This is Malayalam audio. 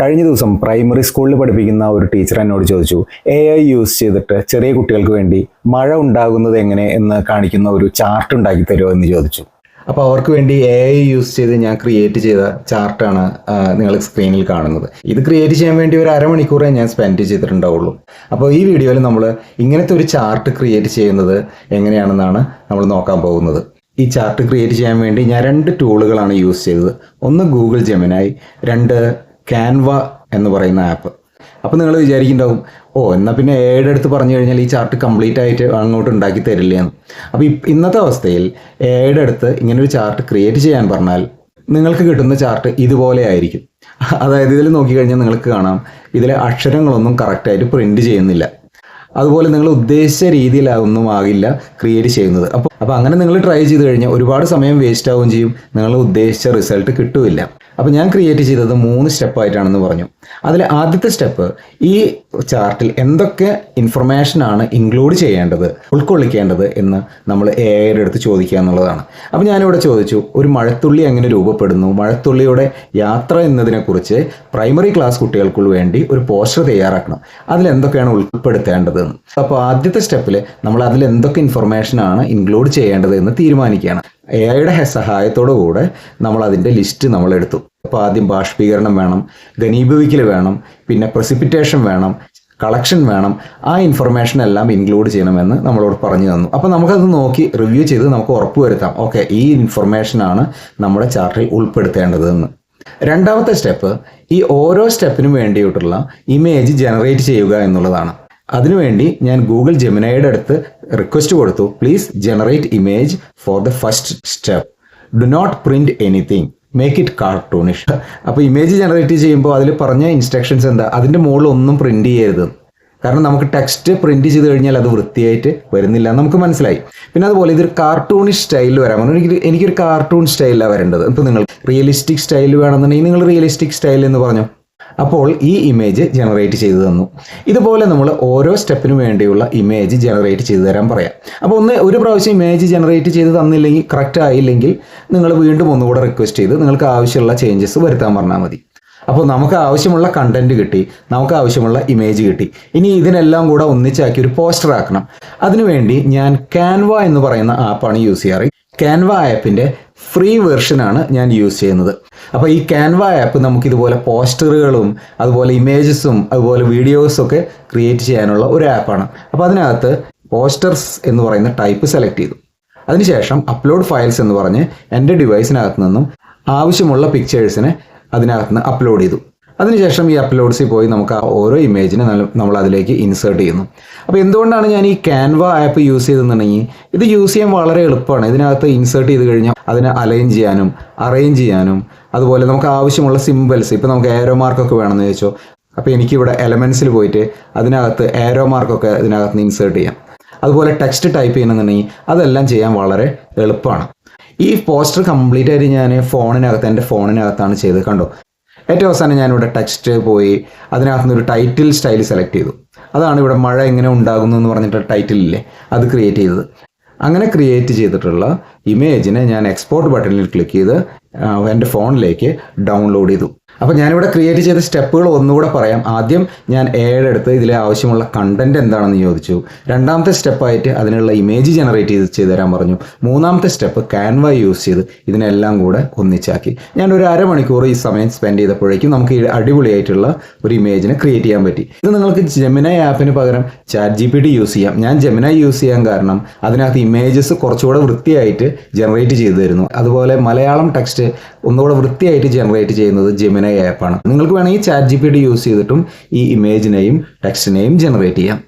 കഴിഞ്ഞ ദിവസം പ്രൈമറി സ്കൂളിൽ പഠിപ്പിക്കുന്ന ഒരു ടീച്ചർ എന്നോട് ചോദിച്ചു എ ഐ യൂസ് ചെയ്തിട്ട് ചെറിയ കുട്ടികൾക്ക് വേണ്ടി മഴ ഉണ്ടാകുന്നത് എങ്ങനെ എന്ന് കാണിക്കുന്ന ഒരു ചാർട്ട് ഉണ്ടാക്കി തരുമോ? എന്ന് ചോദിച്ചു. അപ്പോൾ അവർക്ക് വേണ്ടി എ ഐ യൂസ് ചെയ്ത് ഞാൻ ക്രിയേറ്റ് ചെയ്ത ചാർട്ടാണ് നിങ്ങൾ സ്ക്രീനിൽ കാണുന്നത്. ഇത് ക്രിയേറ്റ് ചെയ്യാൻ വേണ്ടി ഒരു അരമണിക്കൂറേ ഞാൻ സ്പെൻഡ് ചെയ്തിട്ടുണ്ടാവുള്ളൂ. അപ്പോൾ ഈ വീഡിയോയിൽ നമ്മൾ ഇങ്ങനത്തെ ഒരു ചാർട്ട് ക്രിയേറ്റ് ചെയ്യുന്നത് എങ്ങനെയാണെന്നാണ് നമ്മൾ നോക്കാൻ പോകുന്നത്. ഈ ചാർട്ട് ക്രിയേറ്റ് ചെയ്യാൻ വേണ്ടി ഞാൻ രണ്ട് ടൂളുകളാണ് യൂസ് ചെയ്തത്. ഒന്ന് ഗൂഗിൾ ജെമിനായി രണ്ട് ക്യാൻവ എന്ന് പറയുന്ന ആപ്പ് അപ്പോൾ നിങ്ങൾ വിചാരിക്കുന്നുണ്ടാവും ഓ എന്നാൽ പിന്നെ ഏയുടെ അടുത്ത് പറഞ്ഞു കഴിഞ്ഞാൽ ഈ ചാർട്ട് കംപ്ലീറ്റ് ആയിട്ട് അങ്ങോട്ട് ഉണ്ടാക്കി തരില്ല എന്ന്. അപ്പോൾ ഇന്നത്തെ അവസ്ഥയിൽ ഏയുടെ അടുത്ത് ഇങ്ങനെ ഒരു ചാർട്ട് ക്രിയേറ്റ് ചെയ്യാൻ പറഞ്ഞാൽ നിങ്ങൾക്ക് കിട്ടുന്ന ചാർട്ട് ഇതുപോലെ ആയിരിക്കും. അതായത് ഇതിൽ നോക്കിക്കഴിഞ്ഞാൽ നിങ്ങൾക്ക് കാണാം ഇതിലെ അക്ഷരങ്ങളൊന്നും കറക്റ്റായിട്ട് പ്രിന്റ് ചെയ്യുന്നില്ല. അതുപോലെ നിങ്ങൾ ഉദ്ദേശിച്ച രീതിയിലൊന്നും ആകില്ല ക്രിയേറ്റ് ചെയ്യുന്നത്. അപ്പോൾ അപ്പോൾ അങ്ങനെ നിങ്ങൾ ട്രൈ ചെയ്ത് കഴിഞ്ഞാൽ ഒരുപാട് സമയം വേസ്റ്റ് ആവുകയും ചെയ്യും. നിങ്ങൾ ഉദ്ദേശിച്ച റിസൾട്ട് കിട്ടുമില്ല അപ്പോൾ ഞാൻ ക്രിയേറ്റ് ചെയ്തത് മൂന്ന് സ്റ്റെപ്പായിട്ടാണെന്ന് പറഞ്ഞു. അതിൽ ആദ്യത്തെ സ്റ്റെപ്പ് ഈ ചാർട്ടിൽ എന്തൊക്കെ ഇൻഫർമേഷൻ ആണ് ഇൻക്ലൂഡ് ചെയ്യേണ്ടത് ഉൾക്കൊള്ളിക്കേണ്ടത് എന്ന് നമ്മൾ എ ഐയുടെ അടുത്ത് ചോദിക്കുക എന്നുള്ളതാണ്. അപ്പോൾ ഞാനിവിടെ ചോദിച്ചു ഒരു മഴത്തുള്ളി എങ്ങനെ രൂപപ്പെടുന്നു? മഴത്തുള്ളിയുടെ യാത്ര എന്നതിനെക്കുറിച്ച് പ്രൈമറി ക്ലാസ് കുട്ടികൾക്ക് വേണ്ടി ഒരു പോസ്റ്റർ തയ്യാറാക്കണം. അതിൽ എന്തൊക്കെയാണ് ഉൾപ്പെടുത്തേണ്ടത്? എന്ന് അപ്പോൾ ആദ്യത്തെ സ്റ്റെപ്പിൽ നമ്മൾ അതിൽ എന്തൊക്കെ ഇൻഫർമേഷൻ ആണ് ഇൻക്ലൂഡ് ചെയ്യേണ്ടത് എന്ന് തീരുമാനിക്കുകയാണ്. എ ഐയുടെ സഹായത്തോടു കൂടെ നമ്മൾ അതിന്റെ ലിസ്റ്റ് നമ്മൾ എടുത്തു. അപ്പോൾ ആദ്യം ബാഷ്പീകരണം വേണം ഘനീഭവിക്കൽ വേണം പിന്നെ പ്രസിപ്പിറ്റേഷൻ വേണം കളക്ഷൻ വേണം. ആ ഇൻഫർമേഷൻ എല്ലാം ഇൻക്ലൂഡ് ചെയ്യണമെന്ന് നമ്മളോട് പറഞ്ഞു തന്നു. അപ്പോൾ നമുക്കത് നോക്കി റിവ്യൂ ചെയ്ത് നമുക്ക് ഉറപ്പ് വരുത്താം. ഓക്കെ ഈ ഇൻഫർമേഷനാണ് നമ്മുടെ ചാർട്ടിൽ ഉൾപ്പെടുത്തേണ്ടതെന്ന്. രണ്ടാമത്തെ സ്റ്റെപ്പ് ഈ ഓരോ സ്റ്റെപ്പിനും വേണ്ടിയിട്ടുള്ള ഇമേജ് ജനറേറ്റ് ചെയ്യുക എന്നുള്ളതാണ്. അതിനുവേണ്ടി ഞാൻ ഗൂഗിൾ ജെമിനയുടെ അടുത്ത് റിക്വസ്റ്റ് കൊടുത്തു. Please generate image for the first step do not print anything make it cartoonish അപ്പോൾ ഇമേജ് ജനറേറ്റ് ചെയ്യുമ്പോൾ അതിൽ പറഞ്ഞ ഇൻസ്ട്രക്ഷൻസ് എന്താ? അതിന്റെ മുകളിൽ ഒന്നും പ്രിന്റ് ചെയ്യരുത്. കാരണം നമുക്ക് ടെക്സ്റ്റ് പ്രിന്റ് ചെയ്ത് കഴിഞ്ഞാൽ അത് വൃത്തിയായിട്ട് വരുന്നില്ല നമുക്ക് മനസ്സിലായി. പിന്നെ അതുപോലെ ഇതൊരു കാർട്ടൂണിഷ് സ്റ്റൈലിൽ വരാൻ പറഞ്ഞു എനിക്ക് എനിക്കൊരു കാർട്ടൂൺ സ്റ്റൈലിലാണ് വരേണ്ടത്. ഇപ്പോൾ നിങ്ങൾ റിയലിസ്റ്റിക് സ്റ്റൈൽ വേണമെന്നുണ്ടെങ്കിൽ നിങ്ങൾ റിയലിസ്റ്റിക് സ്റ്റൈൽ എന്ന് പറഞ്ഞു? അപ്പോൾ ഈ ഇമേജ് ജനറേറ്റ് ചെയ്തു തന്നു. ഇതുപോലെ നമ്മൾ ഓരോ സ്റ്റെപ്പിന് വേണ്ടിയുള്ള ഇമേജ് ജനറേറ്റ് ചെയ്തു തരാൻ പറയാം. അപ്പോൾ ഒന്ന് ഒരു പ്രാവശ്യം ഇമേജ് ജനറേറ്റ് ചെയ്ത് തന്നില്ലെങ്കിൽ കറക്റ്റ് ആയില്ലെങ്കിൽ നിങ്ങൾ വീണ്ടും ഒന്നുകൂടെ റിക്വസ്റ്റ് ചെയ്ത് നിങ്ങൾക്ക് ആവശ്യമുള്ള ചേഞ്ചസ് വരുത്താൻ പറഞ്ഞാൽ മതി. അപ്പോൾ നമുക്ക് ആവശ്യമുള്ള കണ്ടന്റ് കിട്ടി നമുക്ക് ആവശ്യമുള്ള ഇമേജ് കിട്ടി. ഇനി ഇതിനെല്ലാം കൂടെ ഒന്നിച്ചാക്കി ഒരു പോസ്റ്റർ ആക്കണം. അതിനുവേണ്ടി ഞാൻ ക്യാൻവ എന്ന് പറയുന്ന ആപ്പാണ് യൂസ് ചെയ്യാറ്. ക്യാൻവ ആപ്പിന്റെ ഫ്രീ വെർഷനാണ് ഞാൻ യൂസ് ചെയ്യുന്നത്. അപ്പോൾ ഈ ക്യാൻവ ആപ്പ് നമുക്കിതുപോലെ പോസ്റ്ററുകളും അതുപോലെ ഇമേജസും അതുപോലെ വീഡിയോസും ഒക്കെ ക്രിയേറ്റ് ചെയ്യാനുള്ള ഒരു ആപ്പാണ് അപ്പോൾ അതിനകത്ത് പോസ്റ്റർസ് എന്ന് പറയുന്ന ടൈപ്പ് സെലക്ട് ചെയ്തു. അതിനുശേഷം അപ്ലോഡ് ഫയൽസ് എന്ന് പറഞ്ഞ് എന്റെ ഡിവൈസിനകത്ത് നിന്നും ആവശ്യമുള്ള പിക്ചേഴ്സിനെ അതിനകത്ത് നിന്ന് അപ്ലോഡ് ചെയ്തു. അതിനുശേഷം ഈ അപ്ലോഡ്സിൽ പോയി നമുക്ക് ആ ഓരോ ഇമേജിനെ നമ്മൾ അതിലേക്ക് ഇൻസേർട്ട് ചെയ്യുന്നു. അപ്പോൾ എന്തുകൊണ്ടാണ് ഞാൻ ഈ ക്യാൻവ ആപ്പ് യൂസ് ചെയ്തെന്നുണ്ടെങ്കിൽ ഇത് യൂസ് ചെയ്യാൻ വളരെ എളുപ്പമാണ്. ഇതിനകത്ത് ഇൻസേർട്ട് ചെയ്ത് കഴിഞ്ഞാൽ അതിനെ അലൈൻ ചെയ്യാനും അറേഞ്ച് ചെയ്യാനും അതുപോലെ നമുക്ക് ആവശ്യമുള്ള സിമ്പിൾസ് ഇപ്പോൾ നമുക്ക് ഏരോ മാർക്കൊക്കെ വേണമെന്ന് ചോദിച്ചോ. അപ്പോൾ എനിക്കിവിടെ എലമെൻസിൽ പോയിട്ട് അതിനകത്ത് ഏരോ മാർക്കൊക്കെ ഇതിനകത്ത് ഇൻസേർട്ട് ചെയ്യാം. അതുപോലെ ടെക്സ്റ്റ് ടൈപ്പ് ചെയ്യണമെന്നുണ്ടെങ്കിൽ അതെല്ലാം ചെയ്യാൻ വളരെ എളുപ്പമാണ്. ഈ പോസ്റ്റർ കംപ്ലീറ്റ് ആയിട്ട് ഞാൻ ഫോണിനകത്ത് എന്റെ ഫോണിനകത്താണ് ചെയ്ത് കണ്ടോ? ഏറ്റവും അവസാനം ഞാനിവിടെ ടെക്സ്റ്റ് പോയി. അതിനകത്തുനിന്ന് ഒരു ടൈറ്റിൽ സ്റ്റൈൽ സെലക്ട് ചെയ്തു. അതാണ് ഇവിടെ മഴ എങ്ങനെ ഉണ്ടാകുന്നു എന്ന് പറഞ്ഞിട്ട് ടൈറ്റിൽ ഇല്ലേ? അത് ക്രിയേറ്റ് ചെയ്തത്. അങ്ങനെ ക്രിയേറ്റ് ചെയ്തിട്ടുള്ള ഇമേജിനെ ഞാൻ എക്സ്പോർട്ട് ബട്ടണിൽ ക്ലിക്ക് ചെയ്ത് എന്റെ ഫോണിലേക്ക് ഡൗൺലോഡ് ചെയ്തു. അപ്പോൾ ഞാനിവിടെ ക്രിയേറ്റ് ചെയ്ത സ്റ്റെപ്പുകൾ ഒന്നുകൂടെ പറയാം. ആദ്യം ഞാൻ ഏഴെടുത്ത് ഇതിലെ ആവശ്യമുള്ള കണ്ടന്റ് എന്താണെന്ന് ചോദിച്ചു. രണ്ടാമത്തെ സ്റ്റെപ്പായിട്ട് അതിനുള്ള ഇമേജ് ജനറേറ്റ് ചെയ്ത് ചെയ്തു തരാൻ പറഞ്ഞു. മൂന്നാമത്തെ സ്റ്റെപ്പ് ക്യാൻവ യൂസ് ചെയ്ത് ഇതിനെല്ലാം കൂടെ ഒന്നിച്ചാക്കി. ഞാൻ ഒരു അരമണിക്കൂർ ഈ സമയം സ്പെൻഡ് ചെയ്തപ്പോഴേക്കും നമുക്ക് ഈ അടിപൊളിയായിട്ടുള്ള ഒരു ഇമേജിനെ ക്രിയേറ്റ് ചെയ്യാൻ പറ്റി. ഇത് നിങ്ങൾക്ക് ജെമിന ആപ്പിന് പകരം chat G P T use ചെയ്യാം. ഞാൻ ജെമിന യൂസ് ചെയ്യാൻ കാരണം അതിനകത്ത് ഇമേജസ് കുറച്ചുകൂടെ വൃത്തിയായിട്ട് ജനറേറ്റ് ചെയ്തു തരുന്നു. അതുപോലെ മലയാളം ടെക്സ്റ്റ് ഒന്നുകൂടെ വൃത്തിയായിട്ട് ജനറേറ്റ് ചെയ്യുന്നത് ജെമിനായി ആപ്പാണ് നിങ്ങൾക്ക് വേണമെങ്കിൽ ചാറ്റ് ജി പി യൂസ് ചെയ്തിട്ടും ഈ ഇമേജിനെയും ടെക്സ്റ്റിനെയും ജനറേറ്റ് ചെയ്യാം.